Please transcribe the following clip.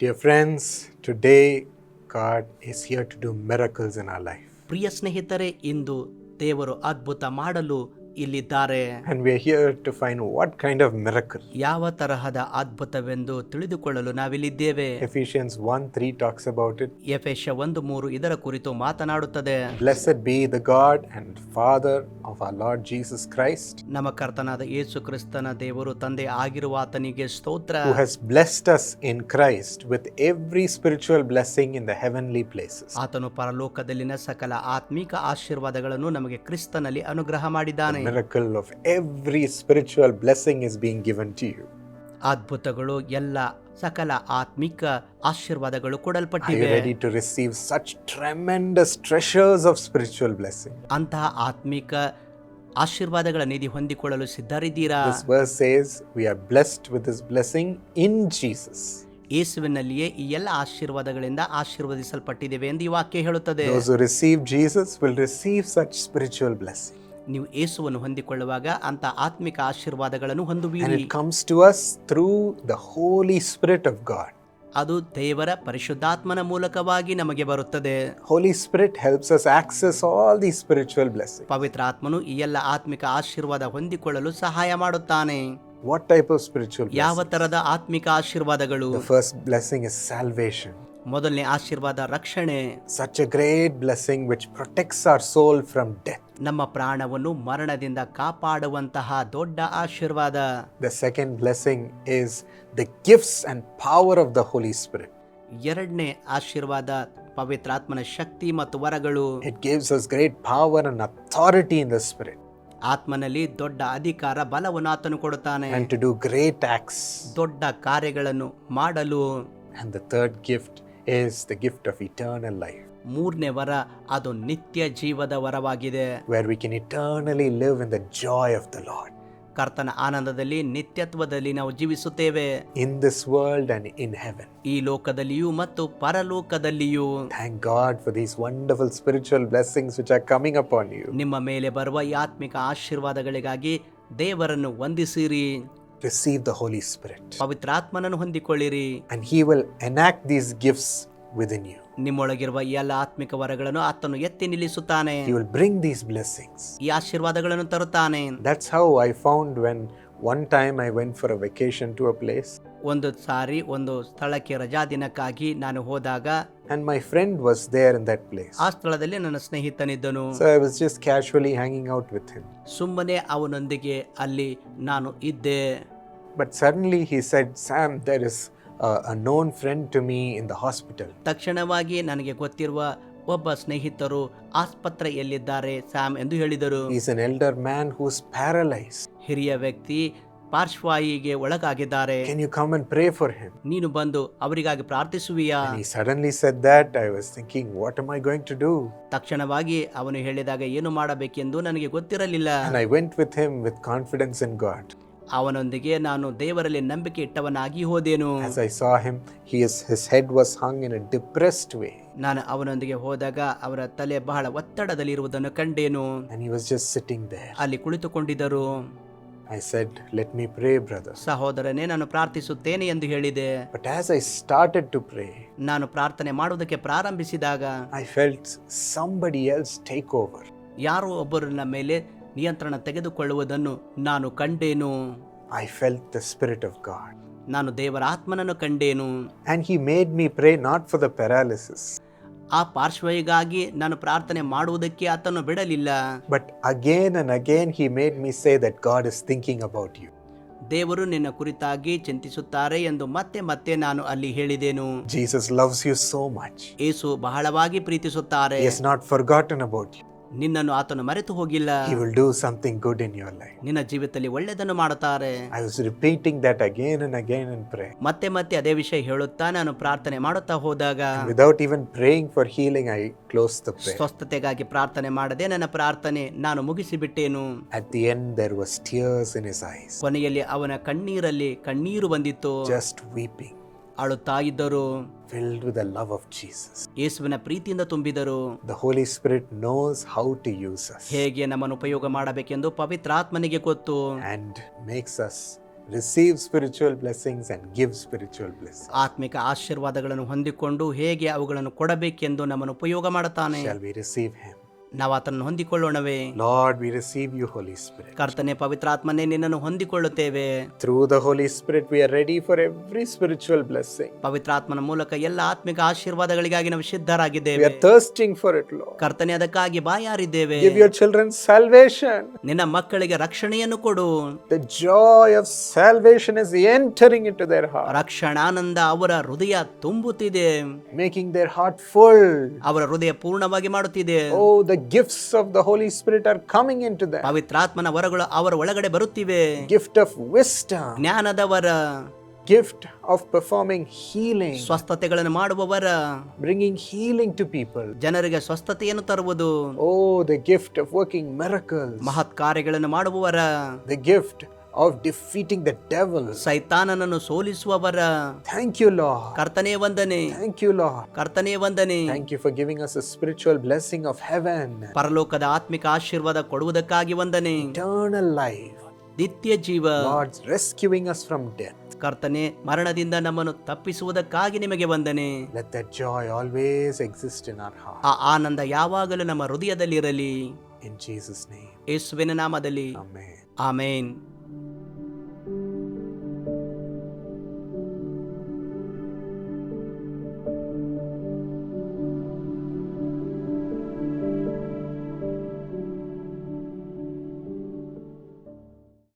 Dear friends, today God is here to do miracles in our life. ಪ್ರಿಯ ಸ್ನೇಹಿತರೆ ಇಂದು ದೇವರು ಅದ್ಭುತ ಮಾಡಲು ಇಲ್ಲಿದ್ದಾರೆ And we are here to find what kind of miracle. ಯಾವ ತರಹದ ಅದ್ಭುತವೆಂದು ತಿಳಿದುಕೊಳ್ಳಲು ನಾವಿಲ್ಲಿದ್ದೇವೆ Ephesians 1 3 talks about it. ಎಫೆಶ ಒಂದು ಮೂರು ಇದರ ಕುರಿತು ಮಾತನಾಡುತ್ತದೆ Blessed be the God and Father of our Lord Jesus Christ, ನಮ್ಮ ಕರ್ತನಾದ ಯೇಸು ಕ್ರಿಸ್ತನ ದೇವರು ತಂದೆ ಆಗಿರುವ ಆತನಿಗೆ ಸ್ತೋತ್ರ who has blessed us in Christ with every spiritual blessing in the heavenly places. ಆತನು ಪರಲೋಕದಲ್ಲಿನ ಸಕಲ ಆತ್ಮಿಕ ಆಶೀರ್ವಾದಗಳನ್ನು ನಮಗೆ ಕ್ರಿಸ್ತನಲ್ಲಿ ಅನುಗ್ರಹ ಮಾಡಿದ್ದಾನೆ Miracle of every spiritual blessing is being given to you. ಅದ್ಭುತಗಳು ಎಲ್ಲ ಸಕಲ ಆತ್ಮಿಕ ಆಶೀರ್ವಾದಗಳು Are you ಕೊಡಲ್ಪಟ್ಟಿವೆ ready to receive such tremendous treasures of spiritual blessing? ಅಂತಹ ಆತ್ಮಿಕ ಆಶೀರ್ವಾದಗಳ ನಿಧಿ ಹೊಂದಿಕೊಳ್ಳಲು ಸಿದ್ಧರಿದ್ದೀರಾ This verse says we are blessed with this blessing in Jesus. ಯೇಸುವಿನಲ್ಲಿಯೇ ಈ ಎಲ್ಲ ಆಶೀರ್ವಾದಗಳಿಂದ ಆಶೀರ್ವದಿಸಲ್ಪಟ್ಟಿದ್ದೇವೆ ಎಂದು ಈ ವಾಕ್ಯ ಹೇಳುತ್ತದೆ Those who receive Jesus will receive such spiritual blessing. ನೀವು ಯೇಸುವನ್ನು ಹೊಂದಿಕೊಳ್ಳುವಾಗ ಅಂತ ಆತ್ಮಿಕ ಆಶೀರ್ವಾದಗಳನ್ನು ಹೊಂದುವಿರಿ comes to us us the holy Holy of God God. ಅದು ದೇವರ ಪರಿಶುದ್ಧಾತ್ಮನ ಮೂಲಕವಾಗಿ ನಮಗೆ ಬರುತ್ತದೆ holy spirit helps us access all the spiritual blessings. ಪವಿತ್ರ ಆತ್ಮನು ಈ ಎಲ್ಲ ಆತ್ಮಿಕ ಆಶೀರ್ವಾದ ಹೊಂದಿಕೊಳ್ಳಲು ಸಹಾಯ ಮಾಡುತ್ತಾನೆ ವಾಟ್ ಟೈಪ್ ಆಫ್ spiritual ಯಾವ? ತರದ ಆತ್ಮಿಕ ಆಶೀರ್ವಾದಗಳು first blessing is salvation salvation. ಮೊದಲನೇ ಆಶೀರ್ವಾದ ರಕ್ಷಣೆ such a great blessing which protects our soul from death. ನಮ್ಮ ಪ್ರಾಣವನ್ನು ಮರಣದಿಂದ ಕಾಪಾಡುವಂತಹ ದೊಡ್ಡ ಆಶೀರ್ವಾದ. The second blessing is the gifts and power of the holy spirit ಎರಡನೇ ಆಶೀರ್ವಾದ ಪವಿತ್ರಾತ್ಮನ ಶಕ್ತಿ ಮತ್ತು ವರಗಳು. It gives us great power and authority in the spirit ಆತ್ಮನಲ್ಲಿ ದೊಡ್ಡ ಅಧಿಕಾರ ಬಲವನ್ನು ಆತನು ಕೊಡುತ್ತಾನೆ. ಟು ಡೂ ಗ್ರೇಟ್ ಆಕ್ಸ್ ದೊಡ್ಡ ಕಾರ್ಯಗಳನ್ನು ಮಾಡಲು. And the third gift is the gift of eternal life ಮೂರನೇ ವರ ಅದು ನಿತ್ಯ ಜೀವದ ವರವಾಗಿದೆ where we can eternally live in the joy of the Lord ಕರ್ತನ ಆನಂದದಲ್ಲಿ ನಿತ್ಯತ್ವದಲ್ಲಿ ನಾವು ಜೀವಿಸುತ್ತೇವೆ in this world and in heaven. ಈ ಲೋಕದಲ್ಲಿಯೂ ಮತ್ತು ಪರಲೋಕದಲ್ಲಿಯೂ Thank God for these wonderful spiritual blessings which are coming upon you. ನಿಮ್ಮ ಮೇಲೆ ಬರುವ ಈ ಆತ್ಮಿಕ ಆಶೀರ್ವಾದಗಳಿಗಾಗಿ ದೇವರನ್ನು ವಂದಿಸಿರಿ Receive the Holy Spirit, ಪವಿತ್ರಾತ್ಮನನ್ನು ಹೊಂದಿಕೊಳ್ಳಿರಿ and He will enact these gifts within you. ನಿಮ್ಮೊಳಗಿರುವ ಎಲ್ಲ ಆತ್ಮಿಕ ವರಗಳನ್ನು ಆತನು ಎತ್ತಿ ನಿಲ್ಲಿಸುತ್ತಾನೆ He will bring these blessings. ಈ ಆಶೀರ್ವಾದಗಳನ್ನು ತರುತ್ತಾನೆ That's how I found when one time I went for a vacation to a place ಒಂದು ಸಾರಿ ಒಂದು ಸ್ಥಳಕ್ಕೆ ರಜಾ ದಿನಕ್ಕಾಗಿ ನಾನು ಹೋದಾಗ and my friend was there in that place. ಆ ಸ್ಥಳದಲ್ಲಿ ನನ್ನ ಸ್ನೇಹಿತನಿದ್ದನು So I was just casually hanging out with him. ಸುಮ್ಮನೆ ಅವನೊಂದಿಗೆ ಅಲ್ಲಿ ನಾನು ಇದ್ದೆ But suddenly he said, Sam, there is a, a known friend to me in the hospital. ತಕ್ಷಣವಾಗಿ ನನಗೆ ಗೊತ್ತಿರುವ ಒಬ್ಬ ಸ್ನೇಹಿತರು ಆಸ್ಪತ್ರೆಯಲ್ಲಿದ್ದಾರೆ ಸ್ಯಾಮ್ ಎಂದು ಹೇಳಿದರು He's an elder man who's paralyzed. ಹಿರಿಯ ವ್ಯಕ್ತಿ ಪಾರ್ಶ್ವಾಯಿಗೆ ಒಳಗಾಗಿದ್ದಾರೆ Can you come and pray for him? ನೀನು ಬಂದು ಅವರಿಗಾಗಿ ಪ್ರಾರ್ಥಿಸುವಿಯಾ And he suddenly said that. I was thinking, what am I going to do? ತಕ್ಷಣವಾಗಿ ಅವನು ಹೇಳಿದಾಗ ಏನು ಮಾಡಬೇಕೆಂದು ನನಗೆ ಗೊತ್ತಿರಲಿಲ್ಲ And I went with him with confidence in God. ಅವನೊಂದಿಗೆ ನಾನು ದೇವರಲ್ಲಿ ನಂಬಿಕೆ ಇಟ್ಟವನಾಗಿ ಹೋದೆನು As I saw him, he is, his head was hung in a depressed way. ನಾನು ಅವನೊಂದಿಗೆ ಹೋದಾಗ ಅವರ ತಲೆ ಬಹಳ ಒತ್ತಡದಲ್ಲಿರುವುದನ್ನು ಕಂಡೇನು And he was just sitting there. ಅಲ್ಲಿ ಕುಳಿತುಕೊಂಡಿದ್ದರು I said, Let me pray, brother. ಸಹೋದರನೇ ನಾನು ಪ್ರಾರ್ಥಿಸುತ್ತೇನೆ ಎಂದು ಹೇಳಿದೆ But as I started to pray, ನಾನು ಪ್ರಾರ್ಥನೆ ಮಾಡುವುದಕ್ಕೆ ಪ್ರಾರಂಭಿಸಿದಾಗ I felt somebody else take over. ಯಾರೋ ಒಬ್ಬರನ್ನ ಮೇಲೆ ನಿಯಂತ್ರಣ ತೆಗೆದುಕೊಳ್ಳುವುದನ್ನು ನಾನು ಕಂಡೇನು? I felt the spirit of God ನಾನು ದೇವರ ಆತ್ಮನನ್ನು ಕಂಡೇನು? And he made me pray not for the paralysis ಆ ಪಾರ್ಶ್ವಯಿಗಾಗಿ ನಾನು ಪ್ರಾರ್ಥನೆ ಮಾಡುವುದಕ್ಕೆ ಆತನು ಬಿಡಲಿಲ್ಲ. But again and again he made me say that God is thinking about you ದೇವರು ನಿನ್ನ ಕುರಿತಾಗಿ ಚಿಂತಿಸುತ್ತಾರೆ ಎಂದು ಮತ್ತೆ ಮತ್ತೆ ನಾನು ಅಲ್ಲಿ ಹೇಳಿದೆನು. Jesus loves you so much ಯೇಸು ಬಹಳವಾಗಿ ಪ್ರೀತಿಸುತ್ತಾರೆ. Is not forgotten about you ನಿನ್ನನ್ನು ಆತನು ಮರೆತು ಹೋಗಿಲ್ಲ He will do something good in your life. ನಿನ್ನ ಜೀವಿತದಲ್ಲಿ ಒಳ್ಳೆಯದನ್ನು ಮಾಡುತ್ತಾರೆ I was repeating that again and again in prayer. ಮತ್ತೆ ಮತ್ತೆ ಅದೇ ವಿಷಯ ಹೇಳುತ್ತಾ ನಾನು ಪ್ರಾರ್ಥನೆ ಮಾಡುತ್ತಾ ಹೋದಾಗ Without even praying for healing, I closed the prayer. ಸ್ವಸ್ಥತೆಗಾಗಿ ಪ್ರಾರ್ಥನೆ ಮಾಡದೆ ನನ್ನ ಪ್ರಾರ್ಥನೆ ನಾನು ಮುಗಿಸಿಬಿಟ್ಟೇನು At the end, there was tears in his eyes, ಕೊನೆಯಲ್ಲಿ ಅವನ ಕಣ್ಣೀರಲ್ಲಿ ಕಣ್ಣೀರು ಬಂದಿತ್ತು just weeping, ಅಳುತ್ತಾ ಇದ್ದರು filled with the love of Jesus. ಯೇಸುವಿನ ಪ್ರೀತಿಯಿಂದ ತುಂಬಿದರು The Holy Spirit knows how to use us ಹೇಗೆ ನಮ್ಮನ್ನು ಉಪಯೋಗ ಮಾಡಬೇಕೆಂದು ಪವಿತ್ರಾತ್ಮನಿಗೆ ಗೊತ್ತು and makes us receive spiritual blessings and give spiritual blessings. ಆತ್ಮಿಕ ಆಶೀರ್ವಾದಗಳನ್ನು ಹೊಂದಿಕೊಂಡು ಹೇಗೆ ಅವುಗಳನ್ನು ಕೊಡಬೇಕೆಂದು ನಮ್ಮನ್ನು ಉಪಯೋಗ ಮಾಡುತ್ತಾನೆ Shall we receive Him? ನಾವು ಆತನನ್ನು ಹೊಂದಿಕೊಳ್ಳೋಣವೇ Lord, we receive you, Holy Spirit. ಕರ್ತನೆ ಪವಿತ್ರಾತ್ಮನೇ ನಿನ್ನನ್ನು ಹೊಂದಿಕೊಳ್ಳುತ್ತೇವೆ Through the Holy Spirit, we are ready for every spiritual blessing. ಪವಿತ್ರಾತ್ಮನ ಮೂಲಕ ಎಲ್ಲ ಆತ್ಮಿಕ ಆಶೀರ್ವಾದಗಳಿಗಾಗಿ ನಾವು We ಸಿದ್ಧರಾಗಿದ್ದೇವೆ are thirsting for it, Lord. ಕರ್ತನೆ ಅದಕ್ಕಾಗಿ ಬಾಯಾರಿದ್ದೇವೆ Give your children salvation. ನಿನ್ನ ಮಕ್ಕಳಿಗೆ ರಕ್ಷಣೆಯನ್ನು ಕೊಡು The joy of salvation is entering into their heart, ರಕ್ಷಣಾನಂದ ಅವರ ಹೃದಯ ತುಂಬುತ್ತಿದೆ making their heart full. ಅವರ ಹೃದಯ ಪೂರ್ಣವಾಗಿ ಮಾಡುತ್ತಿದೆ ಓ the gifts of the Holy Spirit are coming into them. ಪವಿತ್ರಾತ್ಮನ ವರಗಳು ಅವರ ಒಳಗಡೆ ಬರುತ್ತಿವೆ Gift of wisdom, ಜ್ಞಾನದವರ gift of performing healing, ಸ್ವಸ್ಥತೆಗಳನ್ನು ಮಾಡುವವರ bringing healing to people. ಜನರಿಗೆ ಸ್ವಸ್ಥತೆಯನ್ನು ತರುವುದು Oh, the gift of working miracles, ಮಹತ್ ಕಾರ್ಯಗಳನ್ನು ಮಾಡುವವರ the gift of defeating the devil. ಸೈತಾನನನ್ನು ಸೋಲಿಸುವವರ Thank you, Lord. ಕರ್ತನೇ ವಂದನೆ Thank you, Lord. ಕರ್ತನೇ ವಂದನೆ Thank you for giving us a spiritual blessing of heaven, ಪರಲೋಕದ ಆತ್ಮಿಕ ಆಶೀರ್ವಾದ ಕೊಡುವುದಕ್ಕಾಗಿ ವಂದನೆ eternal life. ನಿತ್ಯ ಜೀವ Lord, rescuing us from death. ಕರ್ತನೆ ಮರಣದಿಂದ ನಮ್ಮನ್ನು ತಪ್ಪಿಸುವುದಕ್ಕಾಗಿ ನಿಮಗೆ ವಂದನೆ Let that joy always exist in our heart. ಆ ಆನಂದ ಯಾವಾಗಲೂ ನಮ್ಮ ಹೃದಯದಲ್ಲಿರಲಿ In Jesus' name. ಯೇಸುವಿನ ನಾಮದಲ್ಲಿ Amen. ಆಮೇನ್